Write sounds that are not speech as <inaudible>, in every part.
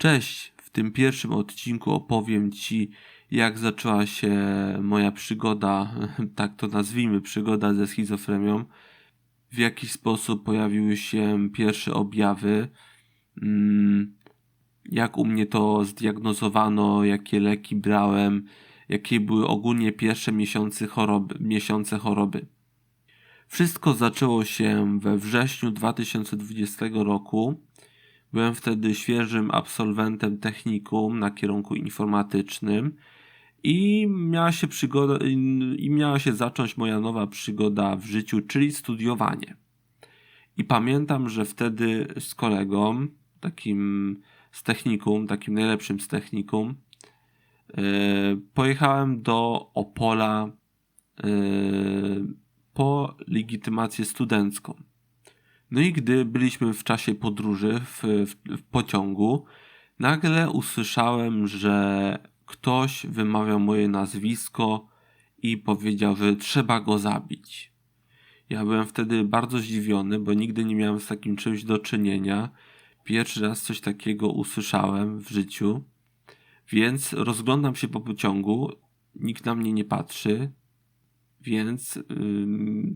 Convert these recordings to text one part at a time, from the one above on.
Cześć, w tym pierwszym odcinku opowiem Ci, jak zaczęła się moja przygoda, <laughs> tak to nazwijmy, przygoda ze schizofrenią, w jaki sposób pojawiły się pierwsze objawy, mm, jak u mnie to zdiagnozowano, jakie leki brałem, jakie były ogólnie pierwsze miesiące choroby. Miesiące choroby. Wszystko zaczęło się we wrześniu 2020 roku. Byłem wtedy świeżym absolwentem technikum na kierunku informatycznym i miała się przygoda, i miała się zacząć moja nowa przygoda w życiu, czyli studiowanie. I pamiętam, że wtedy z kolegą, takim z technikum, takim najlepszym z technikum, yy, pojechałem do Opola yy, po legitymację studencką. No i gdy byliśmy w czasie podróży w, w, w pociągu, nagle usłyszałem, że ktoś wymawiał moje nazwisko i powiedział, że trzeba go zabić. Ja byłem wtedy bardzo zdziwiony, bo nigdy nie miałem z takim czymś do czynienia. Pierwszy raz coś takiego usłyszałem w życiu, więc rozglądam się po pociągu, nikt na mnie nie patrzy, więc yy,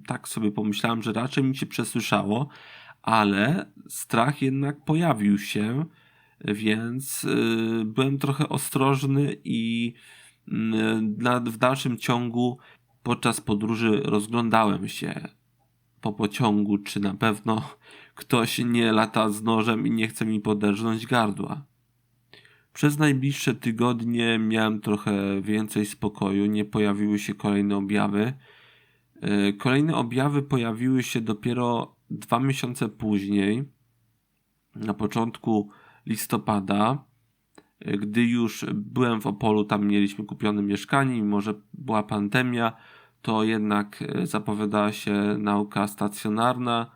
tak sobie pomyślałem, że raczej mi się przesłyszało, ale strach jednak pojawił się, więc yy, byłem trochę ostrożny i yy, w dalszym ciągu podczas podróży rozglądałem się po pociągu, czy na pewno ktoś nie lata z nożem i nie chce mi poderżnąć gardła. Przez najbliższe tygodnie miałem trochę więcej spokoju, nie pojawiły się kolejne objawy. E, kolejne objawy pojawiły się dopiero dwa miesiące później, na początku listopada, e, gdy już byłem w Opolu, tam mieliśmy kupione mieszkanie, mimo że była pandemia, to jednak e, zapowiadała się nauka stacjonarna,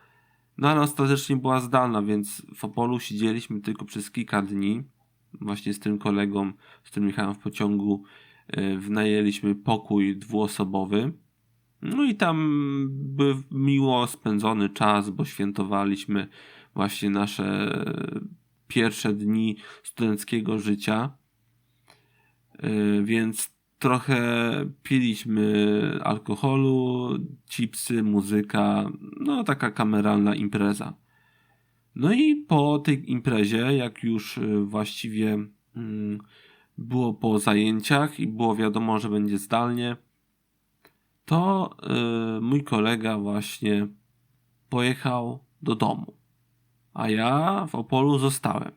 no ale ostatecznie była zdalna, więc w Opolu siedzieliśmy tylko przez kilka dni właśnie z tym kolegą, z którym jechałem w pociągu, e, wynajęliśmy pokój dwuosobowy. No i tam był miło spędzony czas, bo świętowaliśmy właśnie nasze pierwsze dni studenckiego życia. E, więc trochę piliśmy alkoholu, chipsy, muzyka, no taka kameralna impreza. No i po tej imprezie, jak już y, właściwie mm, było po zajęciach i było wiadomo, że będzie zdalnie, to y, mój kolega właśnie pojechał do domu, a ja w Opolu zostałem.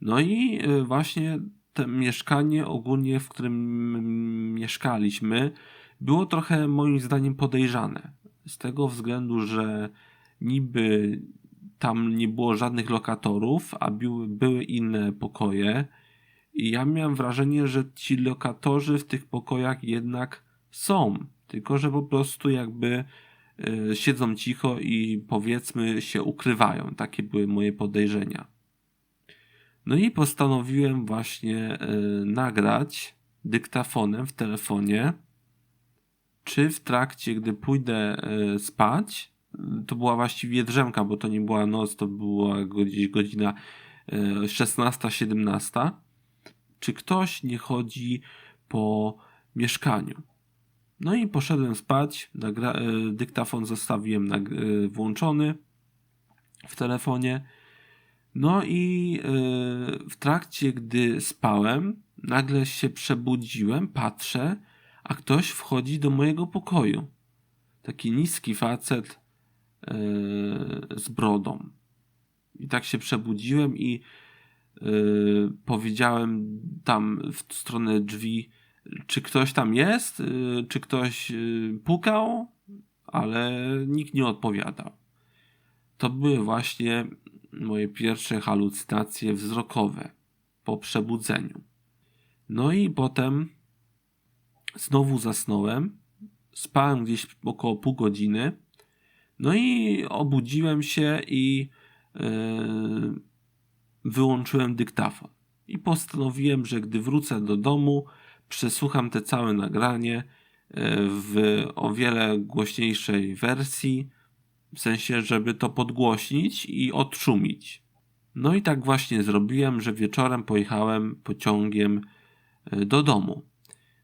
No i y, właśnie to mieszkanie ogólnie, w którym mieszkaliśmy, było trochę moim zdaniem podejrzane. Z tego względu, że niby tam nie było żadnych lokatorów, a były, inne pokoje. I ja miałem wrażenie, że ci lokatorzy w tych pokojach jednak są, tylko że po prostu jakby y, siedzą cicho i powiedzmy się ukrywają. Takie były moje podejrzenia. No i postanowiłem właśnie y, nagrać dyktafonem w telefonie, czy w trakcie, gdy pójdę y, spać, to była właściwie drzemka, bo to nie była noc, to była gdzieś godzina 16-17. E, Czy ktoś nie chodzi po mieszkaniu? No i poszedłem spać, nagra- e, dyktafon zostawiłem e, włączony w telefonie. No i w trakcie, gdy spałem, nagle się przebudziłem, patrzę, a ktoś wchodzi do mojego pokoju. Taki niski facet, z brodą. I tak się przebudziłem i yy, powiedziałem tam w stronę drzwi, czy ktoś tam jest, yy, czy ktoś pukał, ale nikt nie odpowiadał. To były właśnie moje pierwsze halucynacje wzrokowe po przebudzeniu. No i potem znowu zasnąłem. Spałem gdzieś około pół godziny no i obudziłem się i yy, wyłączyłem dyktafon. I postanowiłem, że gdy wrócę do domu, przesłucham te całe nagranie yy, w o wiele głośniejszej wersji, w sensie, żeby to podgłośnić i odszumić. No i tak właśnie zrobiłem, że wieczorem pojechałem pociągiem e, do domu.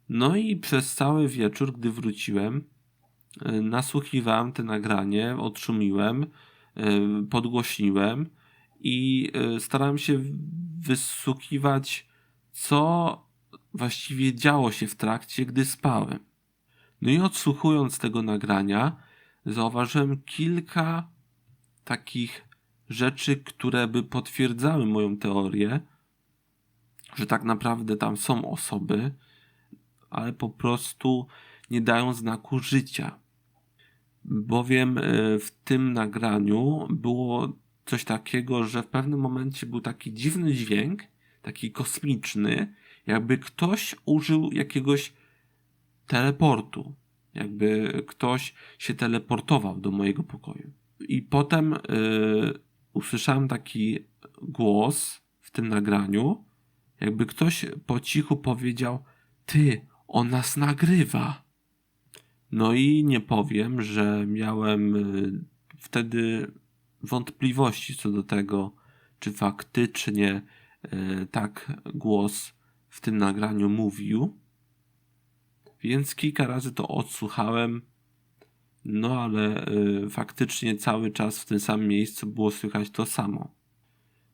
No i przez cały wieczór, gdy wróciłem, e, nasłuchiwałem te nagranie, odszumiłem, e, podgłośniłem i starałem się wysłuchiwać, co właściwie działo się w trakcie, gdy spałem. No i odsłuchując tego nagrania, zauważyłem kilka takich rzeczy, które by potwierdzały moją teorię, że tak naprawdę tam są osoby, ale po prostu nie dają znaku życia. Bowiem e, w tym nagraniu było coś takiego, że w pewnym momencie był taki dziwny dźwięk, taki kosmiczny, jakby ktoś użył jakiegoś teleportu. Jakby ktoś się teleportował do mojego pokoju. I potem yy, usłyszałem taki głos w tym nagraniu, jakby ktoś po cichu powiedział: Ty, on nas nagrywa. No i nie powiem, że miałem yy, wtedy wątpliwości co do tego, czy faktycznie yy, tak głos w tym nagraniu mówił. Więc kilka razy to odsłuchałem. No ale y, faktycznie cały czas w tym samym miejscu było słychać to samo.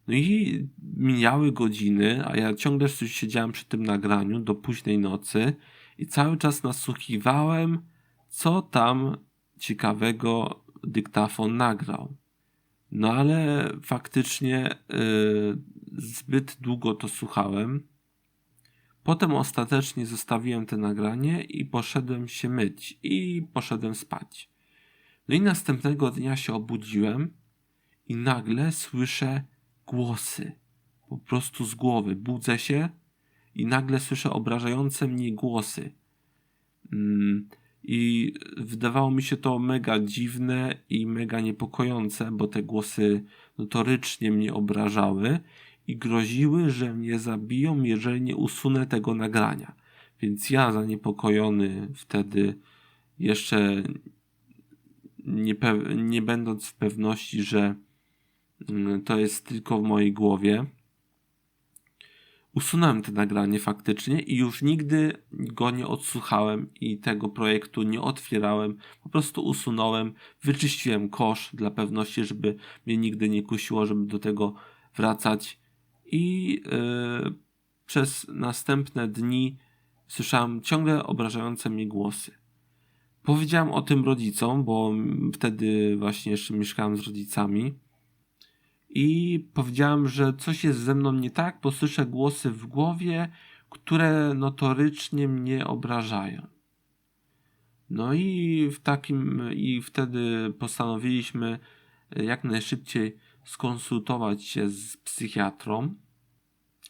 No i mijały godziny, a ja ciągle siedziałem przy tym nagraniu do późnej nocy i cały czas nasłuchiwałem, co tam ciekawego dyktafon nagrał. No ale faktycznie y, zbyt długo to słuchałem Potem ostatecznie zostawiłem to nagranie i poszedłem się myć i poszedłem spać. No i następnego dnia się obudziłem i nagle słyszę głosy. Po prostu z głowy. Budzę się i nagle słyszę obrażające mnie głosy. Mm, I wydawało mi się to mega dziwne i mega niepokojące, bo te głosy notorycznie mnie obrażały i groziły, że mnie zabiją, jeżeli nie usunę tego nagrania. Więc ja zaniepokojony wtedy jeszcze nie, nie będąc w pewności, że mm, to jest tylko w mojej głowie, usunąłem to nagranie faktycznie i już nigdy go nie odsłuchałem i tego projektu nie otwierałem. Po prostu usunąłem, wyczyściłem kosz dla pewności, żeby mnie nigdy nie kusiło, żeby do tego wracać i yy, przez następne dni słyszałem ciągle obrażające mnie głosy. Powiedziałem o tym rodzicom, bo wtedy właśnie jeszcze mieszkałem z rodzicami. I powiedziałem, że coś jest ze mną nie tak, bo słyszę głosy w głowie, które notorycznie mnie obrażają. No i w takim, i wtedy postanowiliśmy jak najszybciej skonsultować się z psychiatrą.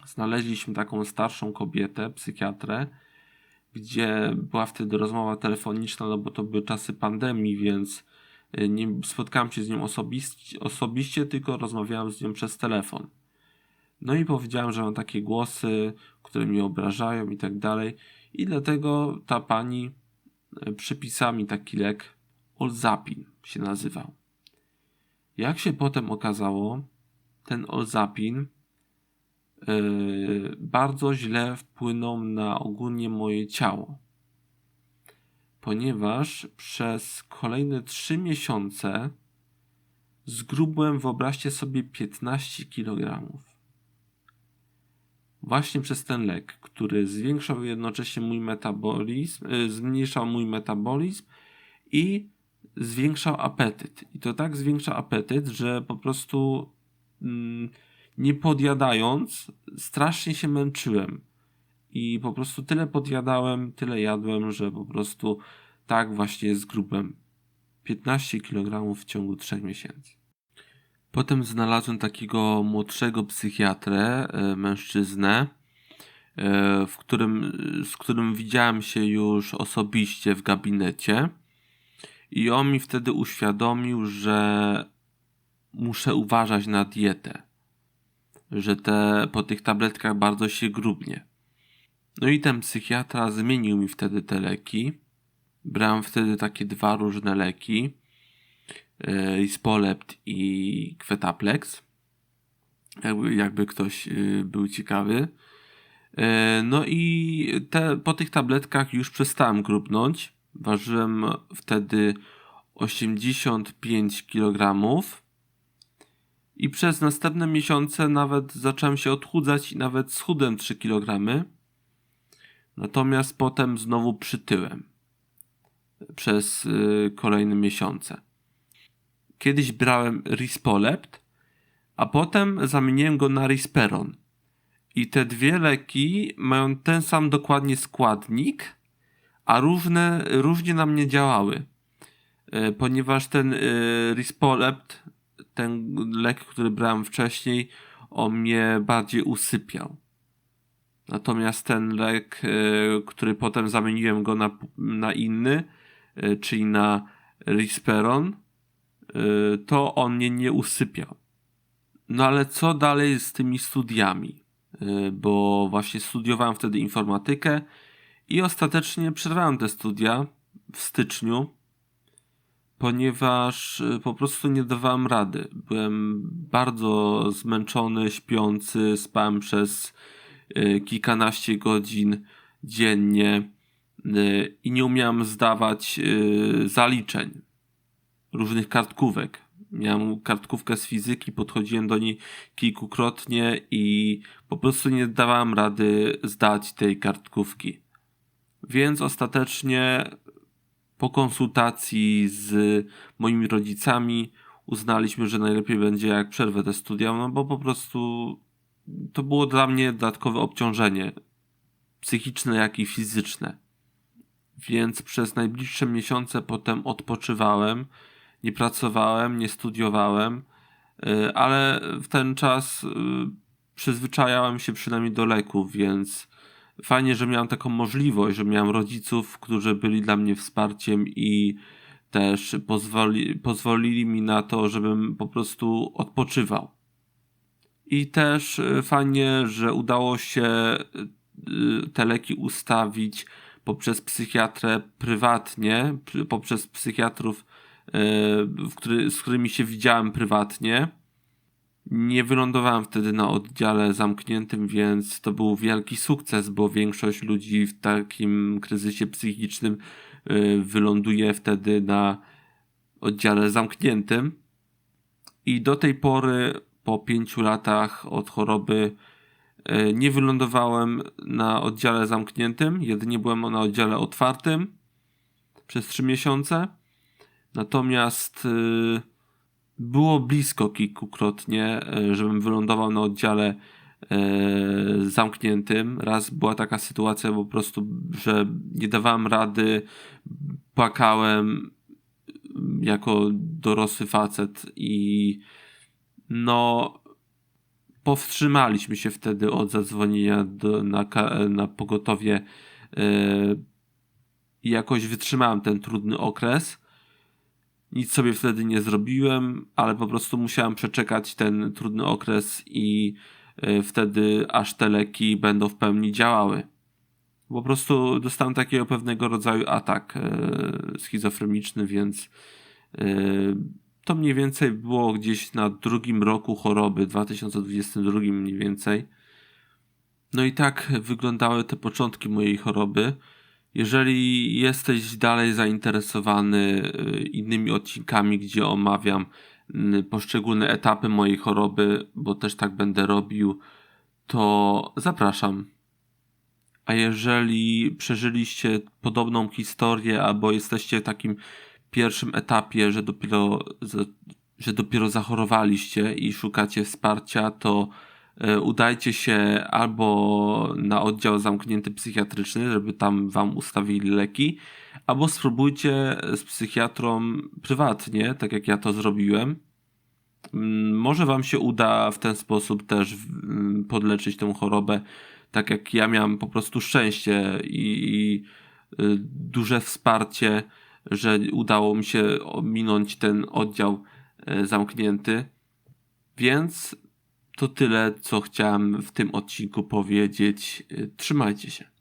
Znaleźliśmy taką starszą kobietę, psychiatrę, gdzie była wtedy rozmowa telefoniczna, no bo to były czasy pandemii, więc nie spotkałem się z nią osobiście, osobiście, tylko rozmawiałem z nią przez telefon. No i powiedziałem, że mam takie głosy, które mnie obrażają i tak dalej. I dlatego ta pani y, przypisała mi taki lek, Olzapin się nazywał. Jak się potem okazało, ten Olzapin yy, bardzo źle wpłynął na ogólnie moje ciało. Ponieważ przez kolejne 3 miesiące zgrubłem, wyobraźcie sobie, 15 kg. Właśnie przez ten lek, który zwiększał jednocześnie mój metabolizm, yy, zmniejszał mój metabolizm i zwiększał apetyt. I to tak zwiększa apetyt, że po prostu mm, nie podjadając, strasznie się męczyłem. I po prostu tyle podjadałem, tyle jadłem, że po prostu tak właśnie zgrubłem 15 kg w ciągu 3 miesięcy. Potem znalazłem takiego młodszego psychiatrę, e, mężczyznę, e, w którym, z którym widziałem się już osobiście w gabinecie. I on mi wtedy uświadomił, że muszę uważać na dietę. Że te, po tych tabletkach bardzo się grubnie. No i ten psychiatra zmienił mi wtedy te leki. Brałem wtedy takie dwa różne leki. Yy, Spolept i Quetaplex. Jakby, ktoś y, był ciekawy. E, no i te, po tych tabletkach już przestałem grubnąć. Ważyłem wtedy 85 kg. I przez następne miesiące nawet zacząłem się odchudzać i nawet schudłem 3 kg. Natomiast potem znowu przytyłem przez y, kolejne miesiące. Kiedyś brałem Rispolept, a potem zamieniłem go na Risperon. I te dwie leki mają ten sam dokładnie składnik, a różne, różnie na mnie działały. Y, ponieważ ten y, Rispolept, ten lek, który brałem wcześniej, on mnie bardziej usypiał. Natomiast ten lek, który potem zamieniłem go na, na inny, E, czyli na Risperon, e, to on mnie nie usypiał. No ale co dalej z tymi studiami? Bo właśnie studiowałem wtedy informatykę i ostatecznie przerwałem te studia w styczniu, ponieważ po prostu nie dawałem rady. Byłem bardzo zmęczony, śpiący, spałem przez kilkanaście godzin dziennie Y, i nie umiałem zdawać y, zaliczeń różnych kartkówek. Miałem kartkówkę z fizyki, podchodziłem do niej kilkukrotnie i po prostu nie dawałem rady zdać tej kartkówki. Więc ostatecznie po konsultacji z moimi rodzicami uznaliśmy, że najlepiej będzie jak przerwę te studia, no bo po prostu to było dla mnie dodatkowe obciążenie psychiczne, jak i fizyczne więc przez najbliższe miesiące potem odpoczywałem, nie pracowałem, nie studiowałem, y, ale w ten czas y, przyzwyczajałem się przynajmniej do leków, więc fajnie, że miałem taką możliwość, że miałem rodziców, którzy byli dla mnie wsparciem i też pozwoli, pozwolili mi na to, żebym po prostu odpoczywał. I też y, fajnie, że udało się te leki ustawić poprzez psychiatrę prywatnie, poprzez psychiatrów, e, z którymi się widziałem prywatnie. Nie wylądowałem wtedy na oddziale zamkniętym, więc to był wielki sukces, bo większość ludzi w takim kryzysie psychicznym e, wyląduje wtedy na oddziale zamkniętym. I do tej pory, po pięciu latach od choroby, E, nie wylądowałem na oddziale zamkniętym, jedynie byłem na oddziale otwartym przez trzy miesiące. Natomiast e, było blisko kilkukrotnie, e, żebym wylądował na oddziale zamkniętym. Raz była taka sytuacja po prostu, że nie dawałem rady, płakałem jako dorosły facet i no powstrzymaliśmy się wtedy od zadzwonienia do, na, na pogotowie i jakoś wytrzymałem ten trudny okres. Nic sobie wtedy nie zrobiłem, ale po prostu musiałem przeczekać ten trudny okres i e, wtedy aż te leki będą w pełni działały. Po prostu dostałem takiego pewnego rodzaju atak e, schizofreniczny, więc e, to mniej więcej było gdzieś na drugim roku choroby, 2022 mniej więcej. No i tak wyglądały te początki mojej choroby. Jeżeli jesteś dalej zainteresowany y, innymi odcinkami, gdzie omawiam poszczególne etapy mojej choroby, bo też tak będę robił, to zapraszam. A jeżeli przeżyliście podobną historię, albo jesteście takim pierwszym etapie, że dopiero, że dopiero zachorowaliście i szukacie wsparcia, to e, udajcie się albo na oddział zamknięty psychiatryczny, żeby tam wam ustawili leki, albo spróbujcie z psychiatrą prywatnie, tak jak ja to zrobiłem. Mm, może wam się uda w ten sposób też mm, podleczyć tę chorobę, tak jak ja miałem po prostu szczęście i, i y, duże wsparcie że udało mi się ominąć ten oddział e, zamknięty. Więc to tyle, co chciałem w tym odcinku powiedzieć. E, trzymajcie się.